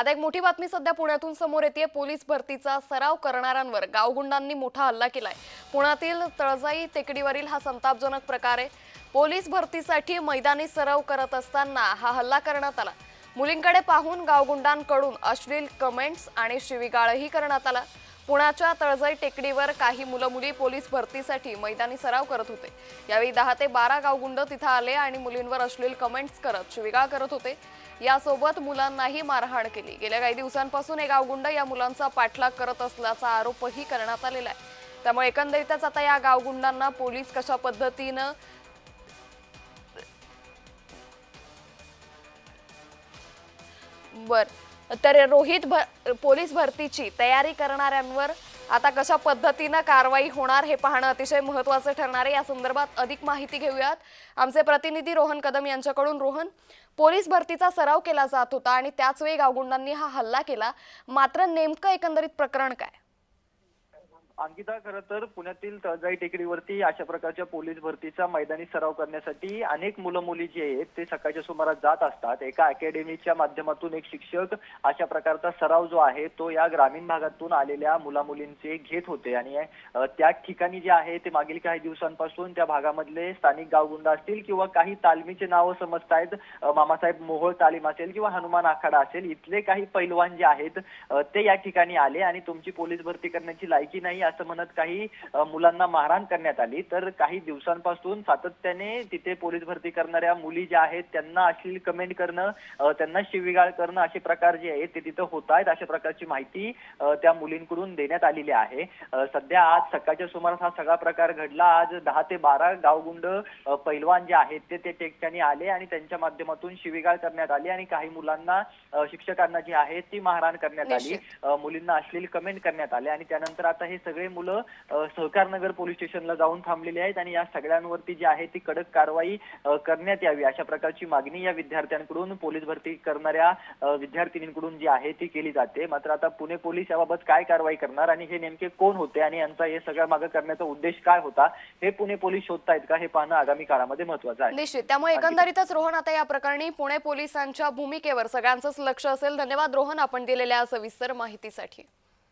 आता एक मोठी बातमी सध्या पुण्यातून समोर येते पोलीस भरतीचा सराव करणाऱ्यांवर गावगुंडांनी मोठा हल्ला केलाय. पुण्यातील तळजाई टेकडीवरील हा संतापजनक प्रकार आहे. पोलीस भरतीसाठी मैदानी सराव करत असताना हा हल्ला करण्यात आला. मुलींकडे पाहून गावगुंडांकडून अश्लील कमेंट्स आणि शिवीगाळही करण्यात आला. पुण्याच्या तळजाई टेकडीवर काही मुलं मुली पोलीस भरतीसाठी मैदानी सराव करत होते. यावेळी दहा ते बारा गावगुंड तिथं आले आणि मुलींवर अश्लील कमेंट्स करत शिवीगाळ करत होते. यासोबत मुलांनाही मारहाण केली. गेल्या काही दिवसांपासून हे गावगुंड या मुलांचा पाठलाग करत असल्याचा आरोपही करण्यात आलेला आहे. त्यामुळे एकंदरीतच आता या गावगुंडांना पोलीस कशा पद्धतीनं बर तर रोहित भर पोलीस भरतीची तयारी करणाऱ्यांवर आता कशा पद्धतीनं कारवाई होणार हे पाहणं अतिशय महत्वाचं ठरणार आहे. या संदर्भात अधिक माहिती घेऊयात. आमचे प्रतिनिधी रोहन कदम यांच्याकडून. रोहन पोलीस भरतीचा सराव केला जात होता आणि त्याच वेळी गावगुंडांनी हा हल्ला केला. मात्र नेमकं एकंदरीत प्रकरण काय? अंकिता खरं तर पुण्यातील तळजाई टेकडीवरती अशा प्रकारच्या पोलीस भरतीचा मैदानी सराव करण्यासाठी अनेक मुलं मुली जे आहेत ते सकाळच्या सुमारास जात असतात. एका अकॅडमीच्या माध्यमातून एक शिक्षक अशा प्रकारचा सराव जो आहे तो या ग्रामीण भागातून आलेल्या मुला मुलींचे घेत होते. आणि त्या ठिकाणी जे आहे ते मागील काही दिवसांपासून त्या भागामधले स्थानिक गावगुंड असतील किंवा काही तालमीचे नावं समजतायत मामासाहेब मोहोळ तालीम असेल किंवा हनुमान आखाडा असेल इथले काही पैलवान जे आहेत ते या ठिकाणी आले आणि तुमची पोलीस भरती करण्याची लायकी नाही असं म्हणत काही मुलांना मारहाण करण्यात आली. तर काही दिवसांपासून सातत्याने तिथे पोलीस भरती करणाऱ्या मुली ज्या आहेत त्यांना अश्लील कमेंट करणं त्यांना शिवीगाळ करणं असे प्रकार जे आहेत ते तिथं होत आहेत. अशा प्रकारची माहिती त्या मुलींकडून देण्यात आलेली आहे. सध्या आज सकाळच्या सुमारास हा सगळा प्रकार घडला. आज दहा ते बारा गावगुंड पैलवान जे आहेत ते ते ठिकाणी आले आणि त्यांच्या माध्यमातून शिवीगाळ करण्यात आली आणि काही मुलांना शिक्षकांना जी आहे ती मारहाण करण्यात आली. मुलींना अश्लील कमेंट करण्यात आले आणि त्यानंतर आता हे सगळे मुलं अ, सहकारनगर पोलीस स्टेशनला जाऊन थांबलेली आहेत आणि या सगळ्यांवरती जी आहे ती कडक कारवाई करण्यात यावी अशा प्रकारची मागणी या विद्यार्थ्यांकडून पोलीस भरती करणाऱ्या विद्यार्थिनींकडून जी आहे ती केली जाते. मात्र आता पुणे पोलीस याबाबत काय कारवाई करणार आणि हे नेमके कोण होते आणि यांचा हे सगळं मागे करण्याचा उद्देश काय होता हे पुणे पोलीस शोधतायत का हे पाहणं आगामी काळामध्ये महत्वाचं आहे. निश्चित. त्यामुळे एकंदरीतच रोहन आता या प्रकरणी पुणे पोलिसांच्या भूमिकेवर सगळ्यांचंच लक्ष असेल. धन्यवाद रोहन आपण दिलेल्या सविस्तर माहितीसाठी.